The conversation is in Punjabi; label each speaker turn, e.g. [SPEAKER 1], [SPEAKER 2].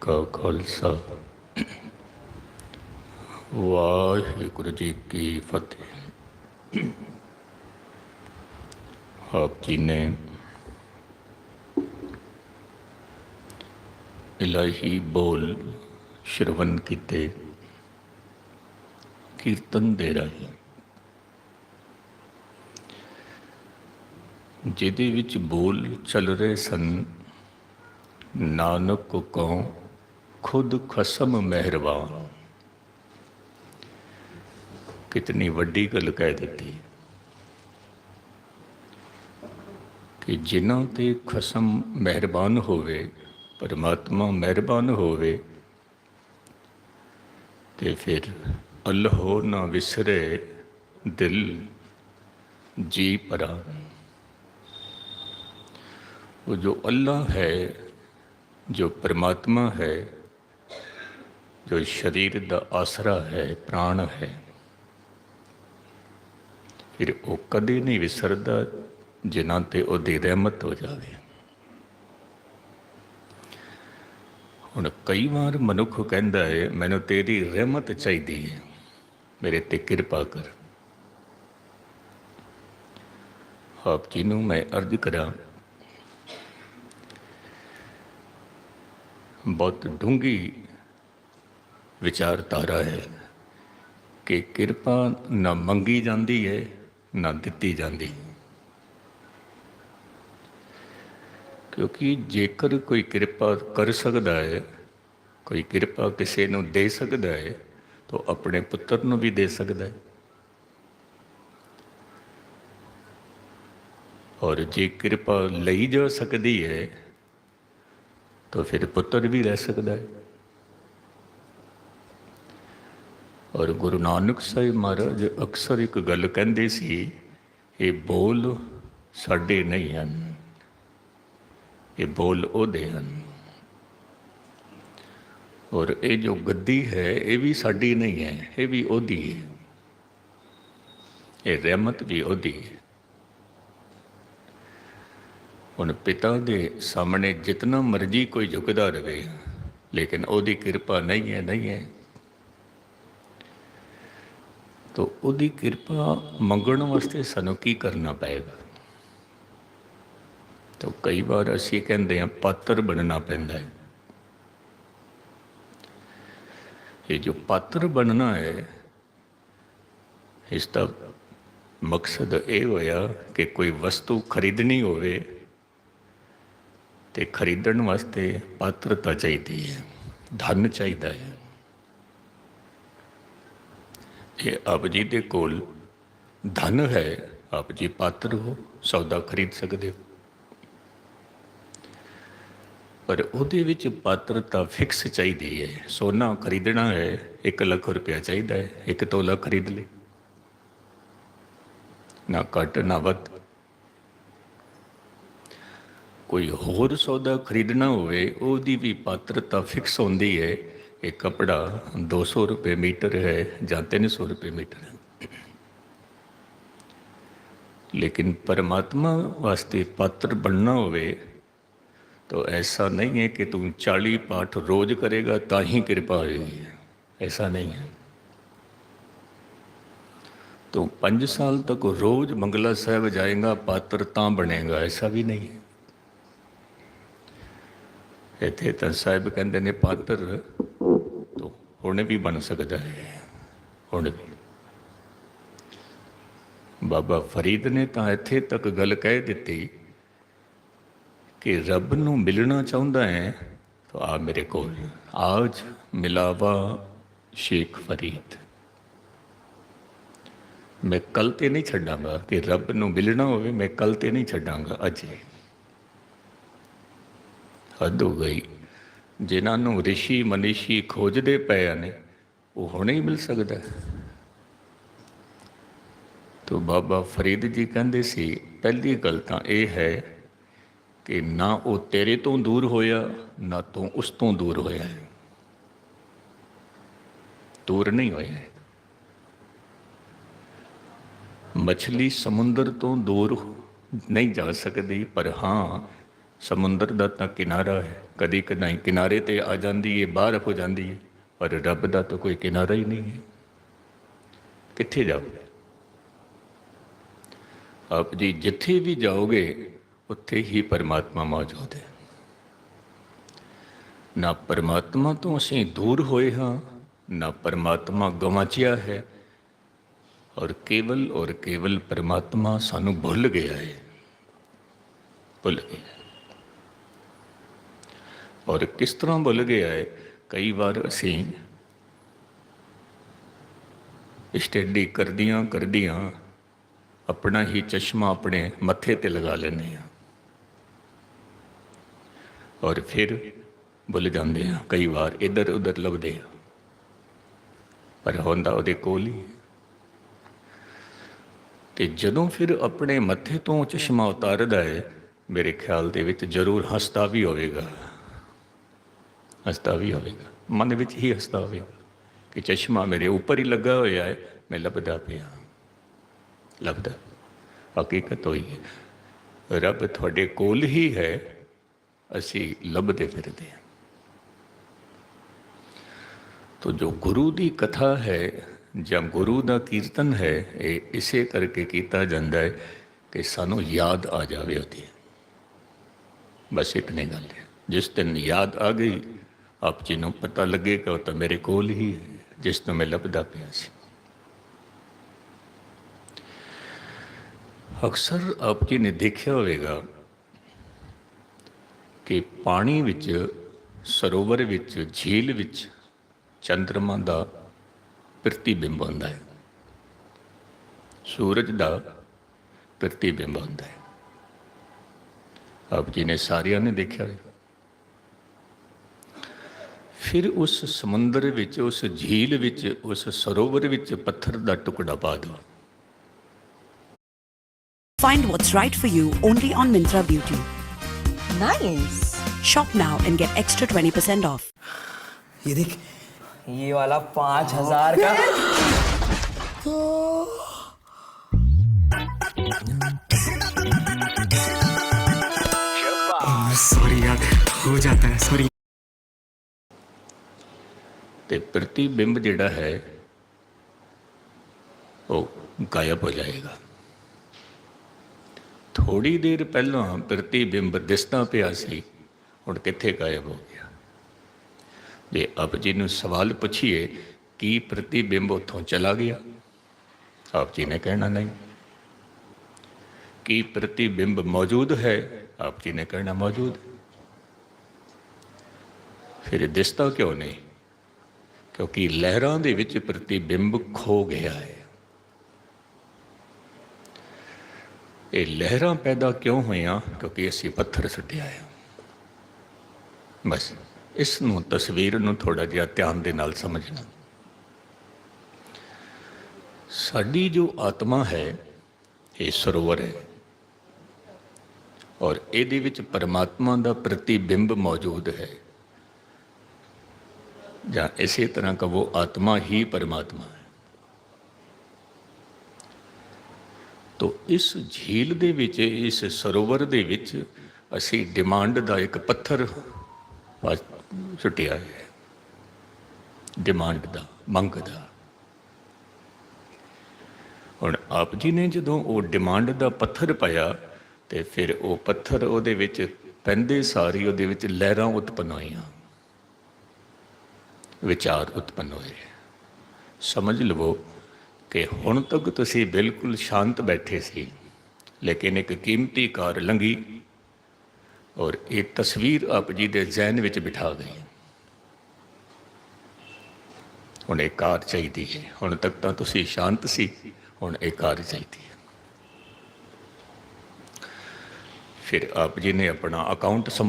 [SPEAKER 1] ਕਾ ਖਾਲਸਾ। ਵਾਹਿਗੁਰੂ ਜੀ ਕੀ ਫਤਿਹ। ਆਪ ਜੀ ਨੇ ਇਲਾਹੀ ਬੋਲ ਸ਼ਰਵਨ ਕੀਤੇ, ਕੀਰਤਨ ਦੇ ਰਾਹੀਂ। ਜਿਹਦੇ ਵਿੱਚ ਬੋਲ ਚੱਲ ਰਹੇ ਸਨ, ਨਾਨਕ ਕੋ ਕਹੋ ਖੁਦ ਖਸਮ ਮਿਹਰਬਾਨ। ਕਿਤਨੀ ਵੱਡੀ ਗੱਲ ਕਹਿ ਦਿੱਤੀ। ਕਿ ਜਿਨ੍ਹਾਂ ਤੇ ਖਸਮ ਮਿਹਰਬਾਨ ਹੋਵੇ, ਪਰਮਾਤਮਾ ਮਿਹਰਬਾਨ ਹੋਵੇ, ਤੇ ਫਿਰ ਅੱਲਹੋ ਨਾ ਵਿਸਰੇ ਦਿਲ ਜੀ ਪਰਾ। ਉਹ ਜੋ ਅੱਲਾਹ ਹੈ, ਜੋ ਪਰਮਾਤਮਾ ਹੈ ਜੋ ਸਰੀਰ ਦਾ ਆਸਰਾ ਹੈ, ਪ੍ਰਾਣ ਹੈ, ਫਿਰ ਉਹ ਕਦੇ ਨਹੀਂ ਵਿਸਰਦਾ ਜਿਨ੍ਹਾਂ ਤੇ ਉਹ ਦੀ ਰਹਿਮਤ ਹੋ ਜਾਵੇ। ਹੁਣ ਕਈ ਵਾਰ ਮਨੁੱਖ ਕਹਿੰਦਾ ਹੈ, ਮੈਨੂੰ ਤੇਰੀ ਰਹਿਮਤ ਚਾਹੀਦੀ ਹੈ। ਮੇਰੇ ਤੇ ਕਿਰਪਾ ਕਰ। ਆਪ ਜੀ ਨੂੰ ਮੈਂ ਅਰਜ਼ ਕਰਾਂ, ਬਹੁਤ ਡੂੰਗੀ ਵਿਚਾਰਧਾਰਾ ਹੈ ਕਿ ਕਿਰਪਾ ਨਾ ਮੰਗੀ ਜਾਂਦੀ ਹੈ, ਨਾ ਦਿੱਤੀ ਜਾਂਦੀ। ਕਿਉਂਕਿ ਜੇਕਰ ਕੋਈ ਕਿਰਪਾ ਕਰ ਸਕਦਾ ਹੈ, ਕੋਈ ਕਿਰਪਾ ਕਿਸੇ ਨੂੰ ਦੇ ਸਕਦਾ ਹੈ, ਤਾਂ ਆਪਣੇ ਪੁੱਤਰ ਨੂੰ ਵੀ ਦੇ ਸਕਦਾ ਹੈ। ਔਰ ਜੇ ਕਿਰਪਾ ਲਈ ਜਾ ਸਕਦੀ ਹੈ, ਤਾਂ ਫਿਰ ਪੁੱਤਰ ਵੀ ਰਹਿ ਸਕਦਾ ਹੈ। ਔਰ ਗੁਰੂ ਨਾਨਕ ਸਾਹਿਬ ਮਹਾਰਾਜ ਅਕਸਰ ਇੱਕ ਗੱਲ ਕਹਿੰਦੇ ਸੀ, ਇਹ ਬੋਲ ਸਾਡੇ ਨਹੀਂ ਹਨ, ਇਹ ਬੋਲ ਉਹਦੇ ਹਨ। ਔਰ ਇਹ ਜੋ ਗੱਦੀ ਹੈ, ਇਹ ਵੀ ਸਾਡੀ ਨਹੀਂ ਹੈ, ਇਹ ਵੀ ਉਹਦੀ ਹੈ। ਇਹ ਰਹਿਮਤ ਵੀ ਉਹਦੀ ਹੈ। ਹੁਣ ਪਿਤਾ ਦੇ ਸਾਹਮਣੇ ਜਿਤਨਾ ਮਰਜ਼ੀ ਕੋਈ ਝੁਕਦਾ ਰਹੇ ਲੇਕਿਨ ਉਹਦੀ ਕਿਰਪਾ ਨਹੀਂ ਹੈ ਨਹੀਂ ਹੈ। ਤਾਂ ਉਹਦੀ ਕਿਰਪਾ ਮੰਗਣ ਵਾਸਤੇ ਸਾਨੂੰ ਕੀ ਕਰਨਾ ਪਏਗਾ? ਤਾਂ ਕਈ ਵਾਰ ਅਸੀਂ ਕਹਿੰਦੇ ਹਾਂ, ਪਾਤਰ ਬਣਨਾ ਪੈਂਦਾ ਹੈ। ਇਹ ਜੋ ਪਾਤਰ ਬਣਨਾ ਹੈ, ਇਸ ਦਾ ਮਕਸਦ ਇਹ ਹੋਇਆ ਕਿ ਕੋਈ ਵਸਤੂ ਖਰੀਦਣੀ ਹੋਵੇ ਤੇ ਖਰੀਦਣ ਵਾਸਤੇ ਪਾਤਰਤਾ ਚਾਹੀਦੀ ਹੈ, ਧਨ ਚਾਹੀਦਾ ਹੈ। ਇਹ ਆਪ ਜੀ ਦੇ ਕੋਲ ਧਨ ਹੈ, ਆਪ ਜੀ ਪਾਤਰ ਹੋ, ਸੌਦਾ ਖਰੀਦ ਸਕਦੇ ਹੋ। ਪਰ ਉਹਦੇ ਵਿੱਚ ਪਾਤਰਤਾ ਫਿਕਸ ਚਾਹੀਦੀ ਹੈ। ਸੋਨਾ ਖਰੀਦਣਾ ਹੈ 1 ਲੱਖ ਰੁਪਇਆ ਚਾਹੀਦਾ ਹੈ, ਇੱਕ ਤੋਲਾ ਖਰੀਦ ਲੈ ਨਾ ਘੱਟ, ਨਾ ਵੱਧ। ਕੋਈ ਹੋਰ ਸੌਦਾ ਖਰੀਦਣਾ ਹੋਵੇ, ਉਹਦੀ ਵੀ ਪਾਤਰਤਾ ਫਿਕਸ ਹੁੰਦੀ ਹੈ। ਇਹ ਕਪੜਾ 200 ਰੁਪਏ ਮੀਟਰ ਹੈ ਜਾਂ 300 ਰੁਪਏ ਮੀਟਰ ਹੈ। ਲੇਕਿਨ ਪਰਮਾਤਮਾ ਵਾਸਤੇ ਪਾਤਰ ਬਣਨਾ ਹੋਵੇ ਤਾਂ ਐਸਾ ਨਹੀਂ ਹੈ ਕਿ ਤੂੰ 40 ਪਾਠ ਰੋਜ਼ ਕਰੇਗਾ ਤਾਂ ਹੀ ਕਿਰਪਾ ਹੋਏਗੀ। ਐਸਾ ਨਹੀਂ ਹੈ। ਤੂੰ 5 ਸਾਲ ਤੱਕ ਰੋਜ਼ ਮੰਗਲਾ ਸਾਹਿਬ ਜਾਏਗਾ, ਪਾਤਰ ਤਾਂ ਬਣੇਗਾ, ਐਸਾ ਵੀ ਨਹੀਂ ਹੈ। ਇੱਥੇ ਤਾਂ ਸਾਹਿਬ ਕਹਿੰਦੇ ਨੇ, ਪਾਤਰ ਹੁਣ ਵੀ ਬਣ ਸਕਦਾ ਹੈ। ਹੁਣ ਬਾਬਾ ਫਰੀਦ ਨੇ ਤਾਂ ਇੱਥੇ ਤੱਕ ਗੱਲ ਕਹਿ ਦਿੱਤੀ ਕਿ ਰੱਬ ਨੂੰ ਮਿਲਣਾ ਚਾਹੁੰਦਾ ਹੈ ਤਾਂ ਆ ਮੇਰੇ ਕੋਲ। ਆਜ ਮਿਲਾਵਾ ਸ਼ੇਖ ਫਰੀਦ। ਮੈਂ ਕੱਲ ਤੇ ਨਹੀਂ ਛੱਡਾਂਗਾ ਕਿ ਰੱਬ ਨੂੰ ਮਿਲਣਾ ਹੋਵੇ, ਮੈਂ ਕੱਲ ਤੇ ਨਹੀਂ ਛੱਡਾਂਗਾ ਅਜੇ। ਹੱਦ ਹੋ ਗਈ। ਜਿਨ੍ਹਾਂ ਨੂੰ ਰਿਸ਼ੀ ਮਨੀਸ਼ੀ ਖੋਜਦੇ ਪਏ ਨੇ, ਉਹ ਹੁਣੇ ਹੀ ਮਿਲ ਸਕਦਾ ਤੋ ਬਾਬਾ ਫਰੀਦ ਜੀ ਕਹਿੰਦੇ ਸੀ, ਪਹਿਲੀ ਗੱਲ ਤਾਂ ਇਹ ਹੈ ਕਿ ਨਾ ਉਹ ਤੇਰੇ ਤੋਂ ਦੂਰ ਹੋਇਆ, ਨਾ ਤੂੰ ਉਸ ਤੋਂ ਦੂਰ ਹੋਇਆ ਹੈ। ਦੂਰ ਨਹੀਂ ਹੋਇਆ ਮੱਛਲੀ ਸਮੁੰਦਰ ਤੋਂ ਦੂਰ ਨਹੀਂ ਜਾ ਸਕਦੀ, ਪਰ ਹਾਂ ਸਮੁੰਦਰ ਦਾ ਤਾਂ ਕਿਨਾਰਾ ਹੈ। ਕਦੀ ਕਦਾਈ ਕਿਨਾਰੇ ਤੇ ਆ ਜਾਂਦੀ ਹੈ ਬਾਹਰ ਹੋ ਜਾਂਦੀ ਹੈ ਪਰ ਰੱਬ ਦਾ ਤਾਂ ਕੋਈ ਕਿਨਾਰਾ ਹੀ ਨਹੀਂ ਹੈ। ਕਿੱਥੇ ਜਾਓਗੇ? ਆਪ ਜੀ ਜਿੱਥੇ ਵੀ ਜਾਓਗੇ, ਉੱਥੇ ਹੀ ਪਰਮਾਤਮਾ ਮੌਜੂਦ ਹੈ। ਨਾ ਪਰਮਾਤਮਾ ਤੋਂ ਅਸੀਂ ਦੂਰ ਹੋਏ ਹਾਂ, ਨਾ ਪਰਮਾਤਮਾ ਗਵਾਚਿਆ ਹੈ, ਔਰ ਕੇਵਲ ਔਰ ਕੇਵਲ ਪਰਮਾਤਮਾ ਸਾਨੂੰ ਭੁੱਲ ਗਿਆ ਹੈ। ਭੁੱਲ ਗਿਆ। ਔਰ ਕਿਸ ਤਰ੍ਹਾਂ ਭੁੱਲ ਗਿਆ ਹੈ? ਕਈ ਵਾਰ ਅਸੀਂ ਸਟੱਡੀ ਕਰਦੀਆਂ ਕਰਦੀਆਂ ਆਪਣਾ ਹੀ ਚਸ਼ਮਾ ਆਪਣੇ ਮੱਥੇ ਤੇ ਲਗਾ ਲੈਂਦੇ ਹਾਂ। ਔਰ ਫਿਰ ਭੁੱਲ ਜਾਂਦੇ ਹਾਂ, ਕਈ ਵਾਰ ਇੱਧਰ ਉੱਧਰ ਲੱਭਦੇ ਆ ਪਰ ਹੁੰਦਾ ਉਹਦੇ ਕੋਲ ਹੀ ਹੈ। ਤੇ ਜਦੋਂ ਫਿਰ ਆਪਣੇ ਮੱਥੇ ਤੋਂ ਚਸ਼ਮਾ ਉਤਾਰਦਾ ਹੈ, ਮੇਰੇ ਖਿਆਲ ਦੇ ਵਿੱਚ ਜ਼ਰੂਰ ਹੱਸਦਾ ਵੀ ਹੋਵੇਗਾ। ਹੱਸਦਾ ਵੀ ਹੋਵੇਗਾ। ਮਨ ਵਿੱਚ ਹੀ ਹੱਸਦਾ ਹੋਵੇਗਾ ਕਿ ਚਸ਼ਮਾ ਮੇਰੇ ਉੱਪਰ ਹੀ ਲੱਗਾ ਹੋਇਆ ਹੈ, ਮੈਂ ਲੱਭਦਾ ਪਿਆ ਲੱਭਦਾ। ਹਕੀਕਤ ਹੋਈ ਹੈ। ਰੱਬ ਤੁਹਾਡੇ ਕੋਲ ਹੀ ਹੈ, ਅਸੀਂ ਲੱਭਦੇ ਫਿਰਦੇ ਹਾਂ। ਤੋ ਜੋ ਗੁਰੂ ਦੀ ਕਥਾ ਹੈ ਜਾਂ ਗੁਰੂ ਦਾ ਕੀਰਤਨ ਹੈ, ਇਹ ਇਸੇ ਕਰਕੇ ਕੀਤਾ ਜਾਂਦਾ ਹੈ ਕਿ ਸਾਨੂੰ ਯਾਦ ਆ ਜਾਵੇ ਉਹਦੀ। ਬਸ ਇਤਨੀ ਗੱਲ ਹੈ। ਜਿਸ ਦਿਨ ਯਾਦ ਆ ਗਈ ਆਪ ਜੀ ਨੂੰ ਪਤਾ ਲੱਗੇਗਾ, ਉਹ ਤਾਂ ਮੇਰੇ ਕੋਲ ਹੀ ਹੈ, ਜਿਸ ਨੂੰ ਮੈਂ ਲੱਭਦਾ ਪਿਆ ਸੀ। ਅਕਸਰ ਆਪ ਜੀ ਨੇ ਦੇਖਿਆ ਹੋਵੇਗਾ ਕਿ ਪਾਣੀ ਵਿੱਚ, ਸਰੋਵਰ ਵਿੱਚ, ਝੀਲ ਵਿੱਚ ਚੰਦਰਮਾ ਦਾ ਪ੍ਰਤੀਬਿੰਬ ਹੁੰਦਾ ਹੈ। ਸੂਰਜ ਦਾ ਪ੍ਰਤੀਬਿੰਬ ਹੁੰਦਾ ਹੈ। ਆਪ ਜੀ ਨੇ ਸਾਰਿਆਂ ਨੇ ਦੇਖਿਆ ਹੋਵੇਗਾ। ਫਿਰ ਉਸ ਸਮੁੰਦਰ ਵਿੱਚ ਉਸ ਝੀਲ ਵਿੱਚ ਉਸ ਸਰੋਵਰ ਵਿੱਚ ਪੱਥਰ ਦਾ ਟੁਕੜਾ ਪਾ ਦਿਓ
[SPEAKER 2] Find what's right for you only on Mintra Beauty.
[SPEAKER 3] Nice.
[SPEAKER 2] Shop now and get extra 20% off.
[SPEAKER 4] ये देख
[SPEAKER 3] ये वाला पांच हजार का
[SPEAKER 4] सॉरी यार हो जाता है सॉरी
[SPEAKER 1] ਤੇ ਪ੍ਰਤੀਬਿੰਬ ਜਿਹੜਾ ਹੈ, ਉਹ ਗਾਇਬ ਹੋ ਜਾਏਗਾ। ਥੋੜੀ ਦੇਰ ਪਹਿਲਾਂ ਪ੍ਰਤੀਬਿੰਬ ਦਿਸਦਾ ਪਿਆ ਸੀ, ਹੁਣ ਕਿੱਥੇ ਗਾਇਬ ਹੋ ਗਿਆ? ਜੇ ਆਪ ਜੀ ਨੂੰ ਸਵਾਲ ਪੁੱਛੀਏ, ਕੀ ਪ੍ਰਤੀਬਿੰਬ ਉੱਥੋਂ ਚਲਾ ਗਿਆ? ਆਪ ਜੀ ਨੇ ਕਹਿਣਾ ਨਹੀਂ। ਕੀ ਪ੍ਰਤੀਬਿੰਬ ਮੌਜੂਦ ਹੈ? ਆਪ ਜੀ ਨੇ ਕਹਿਣਾ ਮੌਜੂਦ। ਫਿਰ ਦਿਸਦਾ ਕਿਉਂ ਨਹੀਂ? ਕਿਉਂਕਿ ਲਹਿਰਾਂ ਦੇ ਵਿੱਚ ਪ੍ਰਤੀਬਿੰਬ ਖੋ ਗਿਆ ਹੈ। ਇਹ ਲਹਿਰਾਂ ਪੈਦਾ ਕਿਉਂ ਹੋਈਆਂ? ਕਿਉਂਕਿ ਅਸੀਂ ਪੱਥਰ ਸੁੱਟਿਆ ਹੈ। ਬਸ ਇਸ ਨੂੰ, ਤਸਵੀਰ ਨੂੰ ਥੋੜਾ ਜਿਹਾ ਧਿਆਨ ਦੇ ਨਾਲ ਸਮਝਣਾ। ਸਾਡੀ ਜੋ ਆਤਮਾ ਹੈ, ਇਹ ਸਰੋਵਰ ਹੈ। ਔਰ ਇਹਦੇ ਵਿੱਚ ਪਰਮਾਤਮਾ ਦਾ ਪ੍ਰਤੀਬਿੰਬ ਮੌਜੂਦ ਹੈ। ਜਾਂ ਇਸੇ ਤਰ੍ਹਾਂ ਕਹੋ ਆਤਮਾ ਹੀ ਪਰਮਾਤਮਾ ਹੈ। ਤੋ ਇਸ ਝੀਲ ਦੇ ਵਿੱਚ, ਇਸ ਸਰੋਵਰ ਦੇ ਵਿੱਚ ਅਸੀਂ ਡਿਮਾਂਡ ਦਾ ਇੱਕ ਪੱਥਰ ਸੁੱਟਿਆ ਹੈ। ਡਿਮਾਂਡ ਦਾ, ਮੰਗ ਦਾ। ਹੁਣ ਆਪ ਜੀ ਨੇ ਜਦੋਂ ਉਹ ਡਿਮਾਂਡ ਦਾ ਪੱਥਰ ਪਾਇਆ, ਤੇ ਫਿਰ ਉਹ ਪੱਥਰ ਉਹਦੇ ਵਿੱਚ ਪੈਂਦੇ ਸਾਰੀ ਉਹਦੇ ਵਿੱਚ ਲਹਿਰਾਂ ਉਤਪੰਨ ਹੋਈਆਂ। ਵਿਚਾਰ ਉਤਪੰਨ ਹੋਏ। ਸਮਝ ਲਵੋ ਕਿ ਹੁਣ ਤੱਕ ਤੁਸੀਂ ਬਿਲਕੁਲ ਸ਼ਾਂਤ ਬੈਠੇ ਸੀ, ਲੇਕਿਨ ਇੱਕ ਕੀਮਤੀ ਕਾਰ ਲੰਗੀ ਔਰ ਇਹ ਤਸਵੀਰ ਆਪ ਜੀ ਦੇ ਜ਼ਿਹਨ ਵਿੱਚ ਬਿਠਾ ਗਈ। ਹੁਣ ਇਹ ਕਾਰ ਚਾਹੀਦੀ ਹੈ। ਹੁਣ ਤੱਕ ਤਾਂ ਤੁਸੀਂ ਸ਼ਾਂਤ ਸੀ, ਹੁਣ ਇਹ ਕਾਰ ਚਾਹੀਦੀ ਹੈ। ਫਿਰ ਆਪ ਜੀ ਨੇ ਆਪਣਾ ਅਕਾਊਂਟ ਸੰਭਾਲ